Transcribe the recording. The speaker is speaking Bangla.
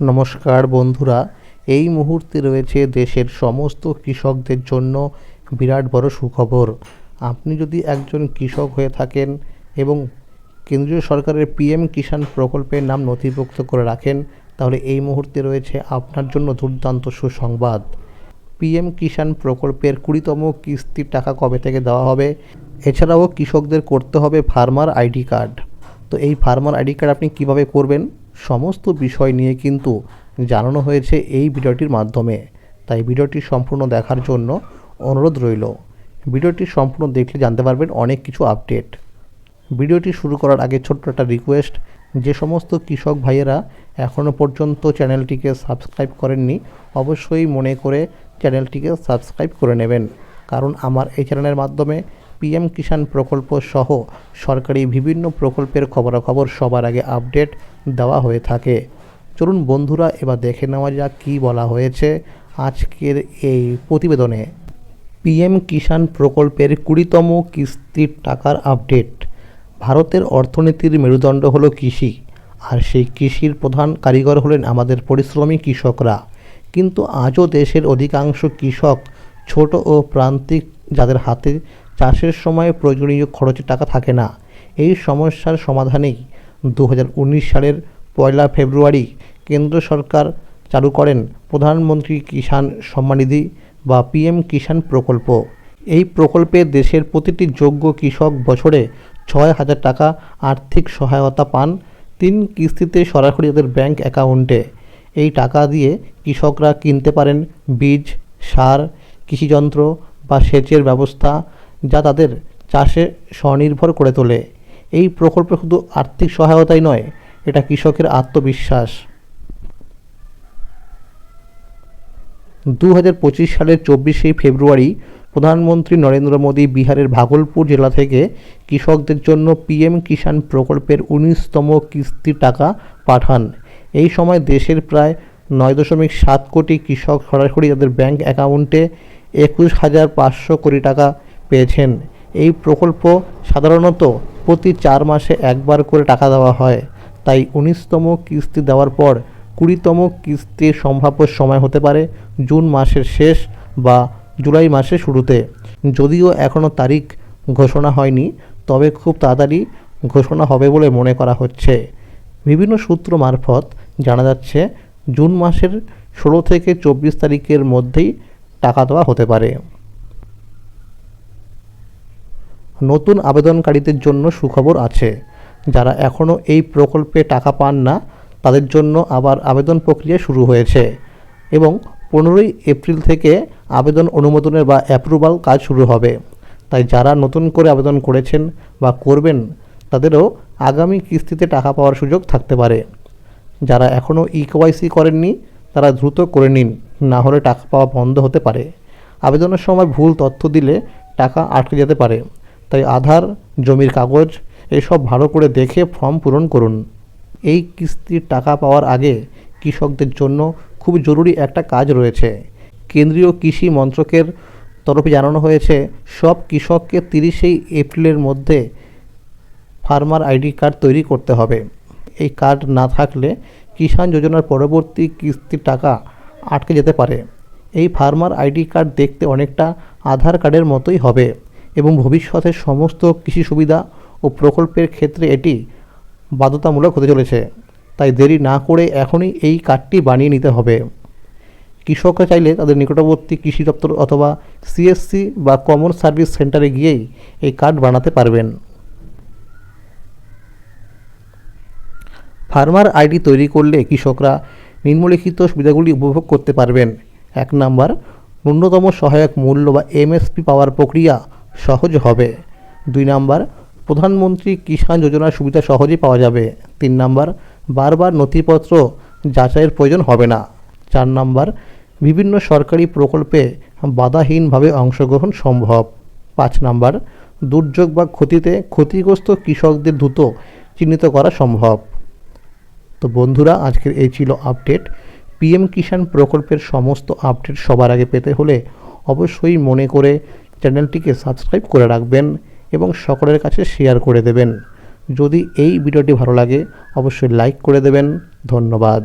নমস্কার বন্ধুরা, এই মুহূর্তে রয়েছে দেশের সমস্ত কৃষকদের জন্য বিরাট বড় সুখবর। আপনি যদি একজন কৃষক হয়ে থাকেন এবং কেন্দ্রীয় সরকারের পিএম কিষাণ প্রকল্পের নাম নথিভুক্ত করে রাখেন, তাহলে এই মুহূর্তে রয়েছে আপনার জন্য দুর্দান্ত সুসংবাদ। পিএম কিষাণ প্রকল্পের কুড়িতম কিস্তির টাকা কবে থেকে দেওয়া হবে? এছাড়াও কৃষকদের করতে হবে ফার্মার আইডি কার্ড। তো এই ফার্মার আইডি কার্ড আপনি কীভাবে করবেন? সমস্ত বিষয় নিয়ে কিন্তু জানানো হয়েছে এই ভিডিওটির মাধ্যমে। তাই ভিডিওটি সম্পূর্ণ দেখার জন্য অনুরোধ রইল। ভিডিওটি সম্পূর্ণ দেখলে জানতে পারবেন অনেক কিছু আপডেট। ভিডিওটি শুরু করার আগে ছোট্ট একটা রিকোয়েস্ট যে সমস্ত কৃষক ভাইয়েরা এখনও পর্যন্ত চ্যানেলটিকে সাবস্ক্রাইব করেননি, অবশ্যই মনে করে চ্যানেলটিকে সাবস্ক্রাইব করে নেবেন। কারণ আমার এই চ্যানেলের মাধ্যমে পিএম কিষাণ প্রকল্প সহ সরকারি বিভিন্ন প্রকল্পের খবরাখবর সবার আগে আপডেট দেওয়া হয়ে থাকে। চলুন বন্ধুরা, এবার দেখে নেওয়া যাক কী বলা হয়েছে আজকের এই প্রতিবেদনে। পিএম কিষাণ প্রকল্পের কুড়িতম কিস্তির টাকার আপডেট। ভারতের অর্থনীতির মেরুদণ্ড হলো কৃষি, আর সেই কৃষির প্রধান কারিগর হলেন আমাদের পরিশ্রমী কৃষকরা। কিন্তু আজও দেশের অধিকাংশ কৃষক ছোট ও প্রান্তিক যাদের হাতে চাষের সময় প্রয়োজনীয় খরচের টাকা থাকে না। এই সমস্যার সমাধানেই দু উনিশ সালের পয়লা ফেব্রুয়ারি কেন্দ্র সরকার চালু করেন প্রধানমন্ত্রী কিষাণ সম্মানিধি বা পিএম কিষাণ প্রকল্প। এই প্রকল্পে দেশের প্রতিটি যোগ্য কৃষক বছরে ছয় হাজার টাকা আর্থিক সহায়তা পান তিন কিস্তিতে সরাসরি তাদের ব্যাংক অ্যাকাউন্টে। এই টাকা দিয়ে কৃষকরা কিনতে পারেন বীজ, সার, কৃষিযন্ত্র বা সেচের ব্যবস্থা যা তাদের চাষে স্বনির্ভর করে তোলে। এই প্রকল্পে শুধু আর্থিক সহায়তাই নয়, এটা কৃষকের আত্মবিশ্বাস। দু হাজার পঁচিশ সালের চব্বিশে ফেব্রুয়ারি প্রধানমন্ত্রী নরেন্দ্র মোদী বিহারের ভাগলপুর জেলা থেকে কৃষকদের জন্য পিএম কিষাণ প্রকল্পের উনিশতম কিস্তি টাকা পাঠান। এই সময় দেশের প্রায় নয় দশমিক সাত কোটি কৃষক সরাসরি তাদের ব্যাংক অ্যাকাউন্টে একুশ হাজার পাঁচশো কোটি টাকা পেয়েছেন। এই প্রকল্প সাধারণত প্রতি চার মাসে একবার করে টাকা দেওয়া হয়। তাই উনিশতম কিস্তি দেওয়ার পর কুড়িতম কিস্তির সম্ভাব্য সময় হতে পারে জুন মাসের শেষ বা জুলাই মাসের শুরুতে। যদিও এখনও তারিখ ঘোষণা হয়নি, তবে খুব তাড়াতাড়ি ঘোষণা হবে বলে মনে করা হচ্ছে। বিভিন্ন সূত্র মারফত জানা যাচ্ছে, জুন মাসের ষোলো থেকে চব্বিশ তারিখের মধ্যেই টাকা দেওয়া হতে পারে। নতুন আবেদনকারীদের জন্য সুখবর আছে। যারা এখনও এই প্রকল্পে টাকা পান না তাদের জন্য আবার আবেদন প্রক্রিয়া শুরু হয়েছে এবং পনেরোই এপ্রিল থেকে আবেদন অনুমোদনের বা অ্যাপ্রুভাল কাজ শুরু হবে। তাই যারা নতুন করে আবেদন করেছেন বা করবেন, তাদেরও আগামী কিস্তিতে টাকা পাওয়ার সুযোগ থাকতে পারে। যারা এখনও ই কেওয়াইসি করেননি, তারা দ্রুত করে নিন, না হলে টাকা পাওয়া বন্ধ হতে পারে। আবেদনের সময় ভুল তথ্য দিলে টাকা আটকে যেতে পারে। তাই আধার, জমির কাগজ এসব ভালো করে দেখে ফর্ম পূরণ করুন। এই কিস্তির টাকা পাওয়ার আগে কৃষকদের জন্য খুব জরুরি একটা কাজ রয়েছে। কেন্দ্রীয় কৃষি মন্ত্রকের তরফে জানানো হয়েছে, সব কৃষককে তিরিশেই এপ্রিলের মধ্যে ফার্মার আইডি কার্ড তৈরি করতে হবে। এই কার্ড না থাকলে কিষাণ যোজনার পরবর্তী কিস্তির টাকা আটকে যেতে পারে। এই ফার্মার আইডি কার্ড দেখতে অনেকটা আধার কার্ডের মতোই হবে। এবং ভবিষ্যতের সমস্ত কৃষি সুবিধা ও প্রকল্পের ক্ষেত্রে এটি বাধ্যতামূলক হতে চলেছে। তাই দেরি না করে এখনই এই কার্ডটি বানিয়ে নিতে হবে। কৃষকরা চাইলে তাদের নিকটবর্তী কৃষি দপ্তর অথবা সিএসসি বা কমন সার্ভিস সেন্টারে গিয়েই এই কার্ড বানাতে পারবেন। ফার্মার আইডি তৈরি করলে কৃষকরা নিম্নলিখিত সুবিধাগুলি উপভোগ করতে পারবেন। এক নাম্বার, ন্যূনতম সহায়ক মূল্য বা এমএসপি পাওয়ার প্রক্রিয়া সহজ হবে। দুই নাম্বার, প্রধানমন্ত্রী কিষাণ যোজনার সুবিধা সহজেই পাওয়া যাবে। তিন নাম্বার, বারবার নথিপত্র যাচাইয়ের প্রয়োজন হবে না। চার নাম্বার, বিভিন্ন সরকারি প্রকল্পে বাধাহীনভাবে অংশগ্রহণ সম্ভব। পাঁচ নাম্বার, দুর্যোগ বা ক্ষতিতে ক্ষতিগ্রস্ত কৃষকদের দ্রুত চিহ্নিত করা সম্ভব। তো বন্ধুরা, আজকের এই ছিল আপডেট। পিএম কিষাণ প্রকল্পের সমস্ত আপডেট সবার আগে পেতে হলে অবশ্যই মনে করে চ্যানেলটিকে সাবস্ক্রাইব করে রাখবেন এবং সকলের কাছে শেয়ার করে দেবেন। যদি এই ভিডিওটি ভালো লাগে, অবশ্যই লাইক করে দেবেন। ধন্যবাদ।